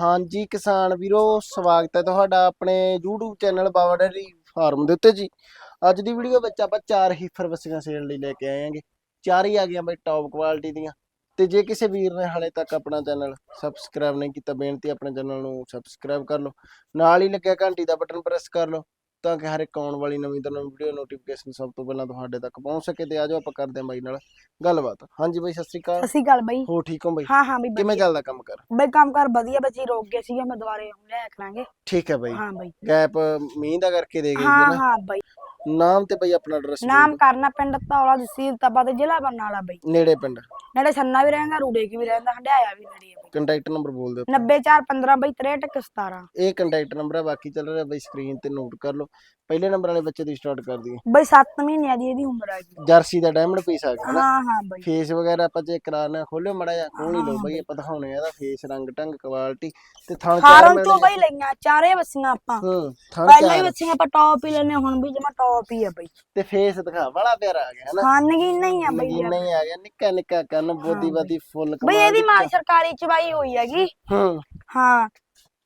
ਹਾਂਜੀ ਕਿਸਾਨ ਵੀਰੋ, ਸਵਾਗਤ ਹੈ ਤੁਹਾਡਾ ਆਪਣੇ YouTube channel Baba dairy farm ਦੇ ਉੱਤੇ ਜੀ। ਅੱਜ ਦੀ ਵੀਡੀਓ ਵਿੱਚ ਆਪਾਂ ਚਾਰ ਹੀਫਰ ਬੱਸੀਆਂ ਸੇਲ ਲਈ ਲੈ ਕੇ ਆਏ ਆਂਗੇ ਚਾਰ ਹੀ ਆ ਗਈਆਂ ਬਈ ਟੌਪ ਕੁਆਲਿਟੀ ਦੀਆਂ। ਤੇ ਜੇ ਕਿਸੇ ਵੀਰ ਨੇ ਹਾਲੇ ਤੱਕ ਆਪਣਾ ਚੈਨਲ ਸਬਸਕ੍ਰਾਈਬ ਨਹੀਂ ਕੀਤਾ, ਬੇਨਤੀ ਆਪਣੇ ਚੈਨਲ ਨੂੰ ਸਬਸਕ੍ਰਾਈਬ ਕਰ ਲਓ। ਨਾਲ ਹੀ ਲੱਗਿਆ ਘੰਟੀ ਦਾ ਬਟਨ ਪ੍ਰੈਸ ਕਰ ਲਓ। ਤਾਂ ਕਿ ਹਰ ਇੱਕ ਆਉਣ ਵਾਲੀ ਨਵੀਂ ਤੋਂ ਨਵੀਂ ਵੀਡੀਓ ਨੋਟੀਫਿਕੇਸ਼ਨ ਸਭ ਤੋਂ ਪਹਿਲਾਂ ਤੁਹਾਡੇ ਤੱਕ ਪਹੁੰਚ ਸਕੇ ਤੇ ਆਜੋ ਆਪਾਂ ਕਰਦੇ ਹਾਂ ਬਾਈ ਨਾਲ ਗੱਲਬਾਤ। ਹਾਂਜੀ ਬਾਈ ਸਤਿ ਸ਼੍ਰੀ ਅਕਾਲ। ਅਸੀਂ ਗੱਲ ਬਈ। ਹੋ ਠੀਕ ਹੋ ਬਾਈ? ਹਾਂ ਹਾਂ ਬਈ ਕਿਵੇਂ ਚੱਲਦਾ ਕੰਮ ਕਰ ਬਈ ਕੰਮ ਕਰ ਵਧੀਆ ਬੱਚੀ ਰੋਕ ਗਿਆ ਸੀਗਾ ਮੈਂ ਦੁਬਾਰੇ ਹੁਣ ਲਿਆ ਕਰਾਂਗੇ ਠੀਕ ਹੈ ਬਾਈ। ਹਾਂ ਬਈ। ਗੈਪ ਮੀਂਹ ਦਾ ਕਰਕੇ ਦੇ ਗਈ ਹਾਂ ਹੈ ਨਾ। ਹਾਂ ਬਈ। ਨਾਮ ਤੇ ਬਈ ਆਪਣਾ ਐਡਰੈਸ ਨਾਮ ਕਰਨਾ ਪਿੰਡ ਧੌਲਾ ਤਹਿਸੀਲ ਤਪਾ ਤੇ ਜ਼ਿਲ੍ਹਾ ਬਰਨਾਲਾ ਬਈ। ਨੇੜੇ ਪਿੰਡ। ਨੇੜੇ ਸੰਨਾ ਵੀ ਰਹਿੰਦਾ ਰੂੜੇ ਕੀ ਵੀ ਰਹਿੰਦਾ ਹੰਡਿਆਇਆ ਵੀ ਨੇੜੇ ਆ ਕੰਟੈਕਟ ਨੰਬਰ ਬੋਲ ਦਿਓ। ਬਈ 90415 ਬਈ 6317 ਇਹ ਕੰਟੈਕਟ ਨੰਬਰ ਹੈ ਬਾਕੀ ਚੱਲ ਰਿਹਾ ਬਈ ਸਕਰੀਨ ਤੇ ਨੋਟ ਕਰ ਲਓ। ਪਹਿਲੇ ਨੰਬਰ ਵਾਲੇ ਬੱਚੇ ਦੀ ਸਟਾਰਟ ਕਰ ਦਈਏ। ਬਈ 7 ਮਹੀਨਿਆਂ ਦੀ ਇਹਦੀ ਉਮਰ ਆ ਗਈ। ਜਰਸੀ ਦਾ ਡਾਇਮੰਡ ਪੀਸ ਆ ਗਿਆ ਹਾਂ ਹਾਂ ਬਈ। ਫੇਸ ਵਗੈਰਾ ਆਪਾਂ ਚੈੱਕ ਕਰਾਣਾ ਖੋਲਿਓ ਮੜਾ ਜਾ ਖੋਲ ਹੀ ਲਓ ਬਈ ਆਪਾਂ ਦਿਖਾਉਣੇ ਆ ਇਹਦਾ ਫੇਸ ਰੰਗ ਢੰਗ ਕੁਆਲਿਟੀ ਤੇ ਥਣ ਚਾਰ। ਬਈ ਲਈਆਂ ਬੱਸੀਆਂ ਆਪਾਂ। ਪਹਿਲਾਂ ਹੀ ਬੱਸੀਆਂ ਆਪਾਂ ਟੌਪ ਹੀ ਲੈਨੇ ਹੁਣ ਵੀ ਜਮਾ ਟੌਪ ਹੀ ਆ ਬਈ। ਤੇ ਫੇਸ ਦਿਖਾ ਬੜਾ ਪਿਆਰਾ ਆ ਗਿਆ ਨਾ ਹਾਂ ਨਗੀ ਨਹੀਂ ਆ ਬਈ ਨਗੀਨਾ ਹੀ ਆ ਗਿਆ ਨਿੱਕਾ ਨਿੱਕਾ ਕੰਨ ਬੋਦੀ ਬਾਦੀ ਫੁੱਲ ਬਈ ਇਹਦੀ ਮਾਂ ਸਰਕਾਰੀ ਚਵਾਈ ਹੋਈ ਹੈਗੀ। ਹੂੰ। ਹਾਂ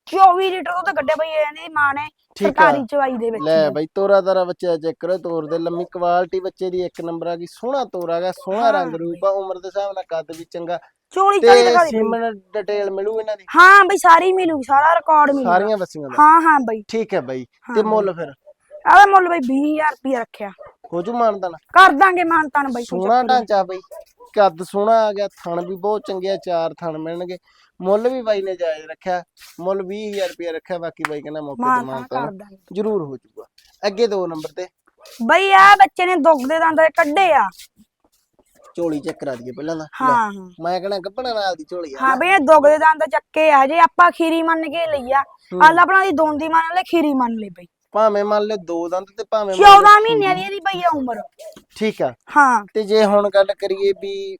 24 ਲੀਟਰ ਉਹ ਤਾਂ ਕੱਢਿਆ ਬਈ ਇਹਦੀ ਮਾਂ ਨੇ ਠੀਕ ਆ। ਸਰਕਾਰੀ ਚਵਾਈ ਦੇ ਵਿੱਚ। ਲੈ ਬਾਈ ਤੋਰਾ ਤਾਰਾ ਬੱਚਾ ਚੈੱਕ ਕਰੋ ਤੋਰ ਦੇ ਲੰਮੀ ਕੁਆਲਿਟੀ ਬੱਚੇ ਦੀ ਇੱਕ ਨੰਬਰ ਆ ਗਈ ਸੋਹਣਾ ਤੋਰਾ ਗਾ ਸੋਹਣਾ ਰੰਗ ਰੂਪ ਆ ਉਮਰ ਦੇ ਹਿਸਾਬ ਨਾਲ ਕੱਦ ਵੀ ਚੰਗਾ। ਚੋਲੀ ਚਾਲੀ ਤੇ ਦਿਖਾ ਦੇ ਬਈ। ਸੀਮਨ ਡਿਟੇਲ ਮਿਲੂ ਇਹਨਾਂ ਦੀ? ਹਾਂ ਬਈ ਸਾਰੀ ਮਿਲੂ ਸਾਰਾ ਰਿਕਾਰਡ ਮਿਲੂ ਸਾਰੀਆਂ ਬੱਸੀਆਂ ਦਾ? ਹਾਂ ਹਾਂ ਬਈ। ਠੀਕ ਹੈ ਬਾਈ। ਤੇ। ਮੁੱਲ ਫਿਰ? ਆਹ ਮੁੱਲ ਬਈ 20000 ਰੁਪਏ ਰੱਖਿਆ। ਹੋ ਜੂ ਮਾਨਦਾਨ ਕਰ ਦਾਂਗੇ ਮਾਨਤਾਨ ਬਈ ਸੋਹਣਾ ਚੱਕਰ ਨੀ। ਢਾਂਚਾ ਬਈ। ਕੱਦ ਸੋਹਣਾ ਆ ਗਿਆ ਥਣ ਵੀ ਬਹੁਤ ਚੰਗੇ ਆ ਚਾਰ ਥਣ ਮਿਲਣਗੇ। ਮੁੱਲ ਵੀ ਬਾਈ ਨੇ ਜਾਇਜ਼ ਰੱਖਿਆ ਮੁੱਲ 20000 ਰੁਪਏ ਰੱਖਿਆ ਬਾਕੀ ਬਾਈ ਕਹਿੰਦਾ ਮੌਕੇ ਤੇ ਮਾਨਤਾਨ ਕਰ ਦਾਂਗੇ। ਜ਼ਰੂਰ ਹੋ ਜੂਗਾ ਅੱਗੇ ਦੋ ਨੰਬਰ ਤੇ। ਬਈ ਆ ਬੱਚੇ ਨੇ ਦੁੱਖ ਦੇ ਦੰਦ ਕੱਢੇ ਆ। ਝੋਲੀ ਚੈੱਕ ਕਰਾ ਦਈਏ ਪਹਿਲਾਂ ਤਾਂ। ਹਾਂ ਮੈਂ ਕਹਿੰਦਾ ਗੱਬਣਾ ਨਾਲ ਦੀ ਝੋਲੀ ਆ। ਹਾਂ ਬਈ ਇਹ ਦੁੱਖ ਦੇ ਦੰਦ ਚੱਕੇ ਆ ਜੇ ਆਪਾਂ ਖੀਰੀ ਮੰਨ ਕੇ ਲਈਆ ਆਲਾ ਆਪਣਾ ਦੀ ਦੋਨ ਦੀ ਮੰਨ ਲੈ ਖੀਰੀ ਮੰਨ ਲੈ ਬਈ। ਭਾਵੇਂ ਮੰਨ ਲੈ ਦੋ ਦੰਦ ਤੇ ਭਾਵੇਂ ਮੰਨ 14 ਲਓ ਮਹੀਨਿਆਂ ਦੀ ਇਹਦੀ ਬਈ ਆ ਉਮਰ। ਠੀਕ ਆ। ਹਾਂ। ਤੇ ਜੇ ਹੁਣ ਗੱਲ ਕਰੀਏ ਵੀ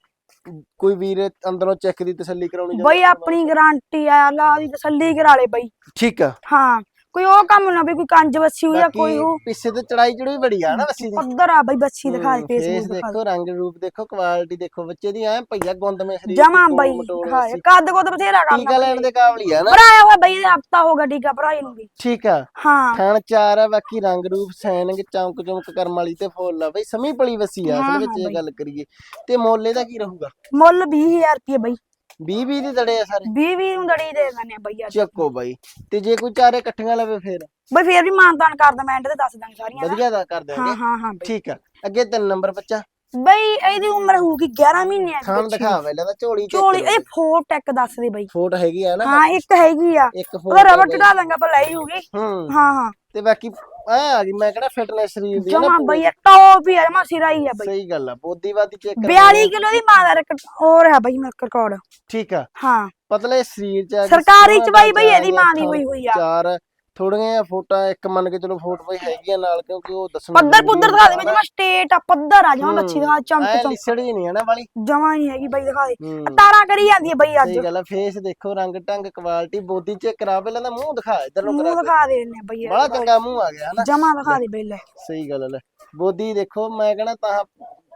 ਕੋਈ ਵੀਰ ਅੰਦਰੋਂ ਚੈੱਕ ਦੀ ਤਸੱਲੀ ਕਰਾਉਣੀ ਬਈ ਆਪਣੀ ਗਾਰੰਟੀ ਆ ਅੱਲਾ ਦੀ ਤਸੱਲੀ ਕਰਾ ਲੈ ਬਈ। ਠੀਕ ਆ। ਹਾਂ। ਕੋਈ ਉਹ ਕੰਮ ਨਾ ਵੀ ਕੋਈ ਕੰਜ ਬੱਸੀ ਹੋਈ ਆ ਕੋਈ ਉਹ। ਪਿੱਛੇ ਤੇ ਚੜਾਈ ਚੜੂਈ ਬੜੀ ਆ ਨਾ ਬੱਸੀ ਦੀ। ਉਧਰ ਆ ਬਈ ਬੱਚੀ ਦਿਖਾ ਦੇ ਫੇਸ ਫੇਸਬੁੱਕ ਦਿਖਾ ਦੇਖੋ ਰੰਗ ਰੂਪ ਦੇਖੋ ਕੁਆਲਿਟੀ ਦੇਖੋ ਬੱਚੇ ਦੀ ਐ ਭਈਆ ਗੁੰਦ ਮੇ ਸਰੀਰ ਜਮਾ ਦੀ ਬਈ ਬੱਸੀ। ਕੱਦ ਕੋਦ ਬਥੇਰਾ ਟੀਕਾ ਕਰਨਾ ਲੈਣ ਦੇ ਕਾਬਲੀ ਆ ਨਾ। ਭਰਾਇਆ ਹੋਇਆ ਬਈ ਹਫਤਾ ਹੋ ਗਿਆ ਟੀਕਾ ਭਰਾਈ ਨੂੰ ਵੀ। ਠੀਕ ਆ। ਹਾਂ। ਖਾਣ ਚਾਰ ਆ ਬਾਕੀ ਰੰਗ ਰੂਪ ਸੈਨਿੰਗ ਚਮਕ ਚਮਕ ਕਰਮ ਵਾਲੀ ਤੇ ਫੁੱਲ ਆ ਬਈ ਸਮੀ ਪਲੀ ਵਸੀ ਆ ਹਾਂ, ਅਸਲ ਵਿੱਚ ਹਾਂ ਇਹ। ਗੱਲ ਕਰੀਏ। ਤੇ ਮੁੱਲ ਇਹਦਾ ਕੀ ਰਹੂਗਾ? ਮੁੱਲ 20000 ਰੁਪਏ ਬਈ। 20 20 ਦੇ ਦੜੇ ਆ ਸਾਰੇ। 20 20 ਨੂੰ ਦੜੀ ਦੇ ਦਿੰਦੇ ਆ ਬਈ ਅੱਜ ਚੱਕੋ ਬਾਈ। ਤੇ ਜੇ ਕੋਈ ਚਾਰੇ ਇਕੱਠੀਆਂ ਲਵੇ ਫੇਰ? ਬਈ ਫੇਰ ਵੀ ਮਾਨਤਾਨ ਕਰ ਮੈਂ ਐਂਡ ਤੇ ਦੱਸ ਦਾਂਗੇ ਸਾਰੀਆਂ ਦਾ। ਵਧੀਆ ਦਾ ਕਰ ਹਾਂ ਦਿਆਂਗੇ। ਹਾਂ ਹਾਂ ਬਈ। ਠੀਕ ਆ। ਅੱਗੇ ਤਿੰਨ ਨੰਬਰ ਬੱਚਾ। ਬਈ ਇਹਦੀ ਉਮਰ ਹੋਊਗੀ 11 ਮਹੀਨਿਆਂ ਦੀ ਖਾਨ ਬੱਚੀ। ਦਿਖਾ ਪਹਿਲਾਂ ਤਾਂ ਝੋਲੀ ਚੋਲੀ ਇਹ ਫੋਰ ਟੈਕ ਦੱਸ ਦੇ ਬਈ। ਫੋਟ ਹੈਗੀ ਆ ਨਾ। ਹਾਂ ਇੱਕ ਹੈਗੀ ਆ। ਇੱਕ ਫੋਟ ਰਬੜ ਚੜਾ ਦਾਂਗਾ ਪਰ ਲਈ ਹੋਊਗੀ। ਹੂੰ। ਹਾਂ ਹਾਂ। ਤੇ ਬਾਕੀ ਆ ਆ ਗਈ ਮੈਂ ਕਿਹੜਾ ਫਿਟਨੈਸ ਸਰੀਰ ਦੀ ਆ ਨਾ ਜਮਾ ਪੂਰੀ। ਬਈ ਇਹ ਟੌਪ ਹੀ ਆ ਜਮਾ ਸਿਰਾ ਹੀ ਆ ਬਈ। ਸਹੀ ਗੱਲ ਆ ਬੋਦੀਵਾਦੀ ਚੈੱਕ 42 ਕਿਲੋ ਦੀ ਮਾਂ ਦਾ ਰਿਕਾਰਡ ਹੋਰ ਹੈ ਬਈ ਮੇਰੇ ਰਿਕਾਰਡ ਠੀਕ ਆ। ਹਾਂ। ਪਤਲੇ ਸਰੀਰ ਚ ਆ ਗਈ, ਸਰਕਾਰੀ ਸੋਹਣਾ ਚ ਬਾਈ ਬਈ ਢਾਂਚਾ ਇਹਦੀ ਆ ਮਾਂ ਦੀ ਹੋਈ ਹੋਈ ਆ। ਚਾਰ ਥੋੜੀਆਂ ਫੋਟਾਂ ਇੱਕ ਮੰਨ ਕੇ ਚਲੋ ਫੋਟ ਬਈ ਹੈਗੀਆਂ ਨਾਲ ਕਿਉਂਕਿ ਉਹ ਦੱਸਣਾ ਪੱਧਰ ਪੁੱਧਰ ਦਿਖਾ ਦੇ ਜਮਾ ਸਟੇਟ ਆ ਪੱਧਰ ਆ ਜਮਾ ਬੱਚੀ ਦਾ ਚਮਕ ਚਮਕ। ਲਿਸੜ ਨਹੀਂ ਹੈ ਨਾ ਵਾਲੀ। ਜਮਾ ਨਹੀਂ ਹੈਗੀ ਬਈ ਦਿਖਾ ਦੇ। ਤਾਰਾਂ ਕਰੀ ਜਾਂਦੀ ਹੈ ਬਈ ਅੱਜ। ਸਹੀ ਗੱਲ ਆ ਫੇਸ ਦੇਖੋ ਰੰਗ ਢੰਗ ਕੁਆਲਿਟੀ ਬੋਦੀ ਚੈੱਕ ਕਰਾ ਪਹਿਲਾਂ ਤਾਂ ਮੂੰਹ ਦਿਖਾ ਇਧਰ ਮੂੰਹ ਕਰਾ ਦਿਖਾ ਦੇ ਨੇ ਬਈ ਬੜਾ ਚੰਗਾ ਮੂੰਹ ਆ ਗਿਆ ਹਨਾ। ਜਮਾ ਦਿਖਾ ਦੇ ਬਈ ਲੈ। ਸਹੀ ਗੱਲ ਲੈ। ਬੋਦੀ ਦੇਖੋ ਮੈਂ ਕਹਣਾ ਤਾਂ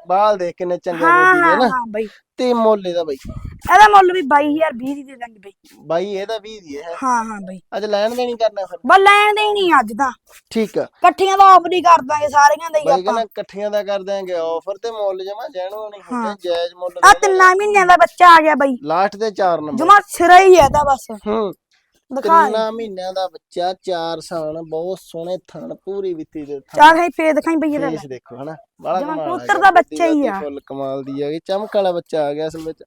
ਬਾਲ ਦੇਖ ਕਿੰਨੇ ਚੰਗੇ ਹਾਂ ਦੇ ਹਾਂ ਨਾ। ਹਾਂ ਬਈ। ਤੇ ਮੁੱਲ ਇਹਦਾ ਬਈ। ਇਹਦਾ ਮੁੱਲ ਵੀ 22000 20 ਦੀ ਦੇ ਦਾਂਗੇ ਬਈ। ਬਾਈ ਇਹਦਾ 20 ਦੀ ਹੈ। ਹਾਂ ਹਾਂ ਬਈ। ਅੱਜ ਲੈਣ ਦੇਣੀ ਕਰਨਾ ਫਿਰ? ਬਸ ਲੈਣ ਦੇ ਨਹੀਂ ਅੱਜ ਤਾਂ। ਠੀਕ ਆ। ਇਕੱਠੀਆਂ ਦਾ ਆਫਰ ਹੀ ਕਰ ਦਾਂਗੇ ਸਾਰੀਆਂ ਦਾ ਹੀ ਬਾਈ ਆਪਾਂ। ਕਹਿੰਦਾ ਇਕੱਠੀਆਂ ਦਾ ਕਰ ਦਿਆਂਗੇ ਆਫਰ ਤੇ ਮੁੱਲ ਜਮਾ ਜੈਨੋ ਨਹੀਂ ਹੁੰਦੇ ਜਾਇਜ਼ ਮੁੱਲ ਆ ਤਿੰਨਾਂ ਮਹੀਨਿਆਂ ਦਾ ਬੱਚਾ ਆ ਗਿਆ ਬਈ। ਲਾਸਟ ਦੇ 4 ਨੰਬਰ। ਜਮਾ ਸਿਰਾ ਹੀ ਹੈ ਇਹਦਾ ਬਸ। ਹੂੰ। ਦਿਖਾ ਤਿੰਨਾਂ ਮਹੀਨਿਆਂ ਦਾ ਬੱਚਾ 4 ਸਾਲ ਬਹੁਤ ਸੋਹਣੇ ਥਣ ਪੂਰੀ ਵਿੱਤੀ ਦੇ ਥਣ। ਚਾਰ ਹੈ ਫੇਰ ਦਿਖਾਈ ਬਈ ਇਹਦਾ। ਫੇਸ ਦੇਖੋ ਹਨਾ? ਬੜਾ ਜਮਾਂ ਕਮਾਲ ਆ ਕਬੂਤਰ ਦਾ ਬੱਚਾ ਹੀ ਆ। ਫੁੱਲ ਕਮਾਲ ਦੀ ਆ ਗਈ। ਚਮਕ ਵਾਲਾ ਬੱਚਾ ਆ ਗਿਆ ਅਸਲ ਵਿੱਚ।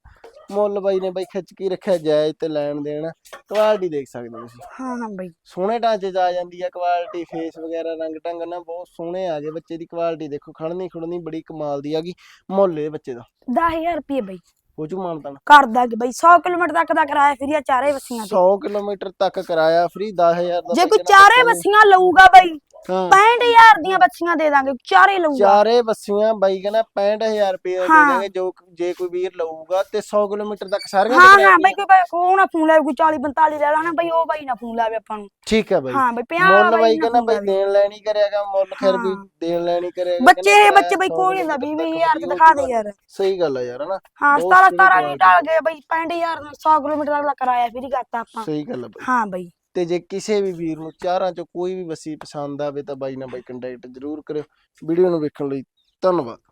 ਮੁੱਲ ਬਾਈ ਨੇ ਬਾਈ ਖਿੱਚ ਕੇ ਰੱਖਿਆ ਜਾਇਜ਼ ਤੇ ਲੈਣ ਦੇਣ। ਕੁਆਲਿਟੀ ਦੇਖ ਸਕਦੇ ਹੋ ਤੁਸੀਂ। ਹਾਂ ਹਾਂ ਬਈ। ਸੋਹਣੇ ਢਾਂਚੇ 'ਚ ਆ ਜਾਂਦੀ ਆ ਕੁਆਲਿਟੀ ਫੇਸ ਵਗੈਰਾ ਰੰਗ ਢੰਗ ਨਾ ਬਹੁਤ ਸੋਹਣੇ ਆ ਗਏ। ਬੱਚੇ ਦੀ ਕੁਆਲਿਟੀ ਦੇਖੋ ਖੜਨੀ ਖੁੜਨੀ ਬੜੀ ਕਮਾਲ ਦੀ ਆਗੀ ਮੁੱਲ ਇਹ ਬੱਚੇ ਦਾ। 10000 ਰੁਪਏ ਬਈ। ਹੋ ਜੂ ਮਾਨਤਾਨ? ਕਰ ਦਾਂਗੇ ਬਈ 100 ਕਿਲੋਮੀਟਰ ਤੱਕ ਦਾ ਕਿਰਾਇਆ ਫਿਰ ਚਾਰੇ ਬੱਸੀਆਂ ਤੇ। 100 ਕਿਲੋਮੀਟਰ ਤੱਕ ਕਿਰਾਇਆ ਫ੍ਰੀ 10000 ਦਾ ਜੇ ਕੋਈ ਚਾਰੇ ਬੱਸੀਆਂ ਲਊਗਾ ਬਈ ਹਾਂ। 65000 ਦੀਆਂ ਬੱਚੀਆਂ ਦੇ ਦਾਂਗੇ ਚਾਰੇ ਲਊਗਾ। ਚਾਰੇ ਬੱਸੀਆਂ ਬਾਈ ਕਹਿੰਦਾ 65000 ਰੁਪਏ ਦੇ ਹਾਂ। ਦਾਂਗੇ ਜੋ ਜੇ ਕੋਈ ਵੀਰ ਲਊਗਾ ਤੇ 100 ਕਿਲੋਮੀਟਰ ਤੱਕ ਸਾਰੀਆਂ ਹਾਂ ਹਾਂ ਬਈ ਕੋਈ ਬਈ ਉਹ ਨਾ ਫੋਨ ਲਾਵੇ ਕੋਈ 40 45 ਲੈ ਲੈਣਾ ਬਈ ਉਹ ਬਾਈ ਨਾ ਫੋਨ ਲਾਵੇ ਆਪਾਂ ਨੂੰ। ਠੀਕ ਹੈ ਬਾਈ। ਹਾਂ ਬਈ 50 ਮੁੱਲ ਬਾਈ ਕਹਿੰਦਾ ਬਾਈ। ਦੇਣ ਲੈਣੀ ਕਰਿਆਗਾ ਮੁੱਲ ਖੈਰ ਵੀ ਹਾਂ। ਦੇਣ ਲੈਣੀ ਕਰਿਆਗਾ ਬੱਚੇ ਬੱਚੇ ਬਈ ਕੋਈ ਨਹੀਂ ਕਿਲੋਮੀਟਰ 20 ਤੱਕ 20000 ਵਧੀਆ ਦਿਖਾ ਦੇ ਯਾਰ। ਸਹੀ ਗੱਲ ਆ ਯਾਰ ਹਨਾ? ਹਾਂ ਬਹੁਤ 17 ਸੋਹਣੀ 17 ਵੀ quality ਢਲ ਗਏ ਬਈ 65000 100 ਕਿਲੋਮੀਟਰ ਦਾ ਕਿਰਾਇਆ ਫ੍ਰੀ ਕਰਤਾ ਆਪਾਂ। ਸਹੀ ਗੱਲ ਆ ਬਾਈ। ਹਾਂ ਬਈ। ਤੇ ਜੇ ਕਿਸੇ ਵੀ ਵੀਰ ਨੂੰ ਚਾਰਾਂ ਚੋਂ ਕੋਈ ਵੀ ਵਸੀ ਪਸੰਦ ਆਵੇ ਤਾਂ ਬਾਈ ਨਾਲ ਬਾਈ ਕੰਟੈਕਟ ਜ਼ਰੂਰ ਕਰਿਓ। ਵੀਡੀਓ ਨੂੰ ਵੇਖਣ ਲਈ ਧੰਨਵਾਦ।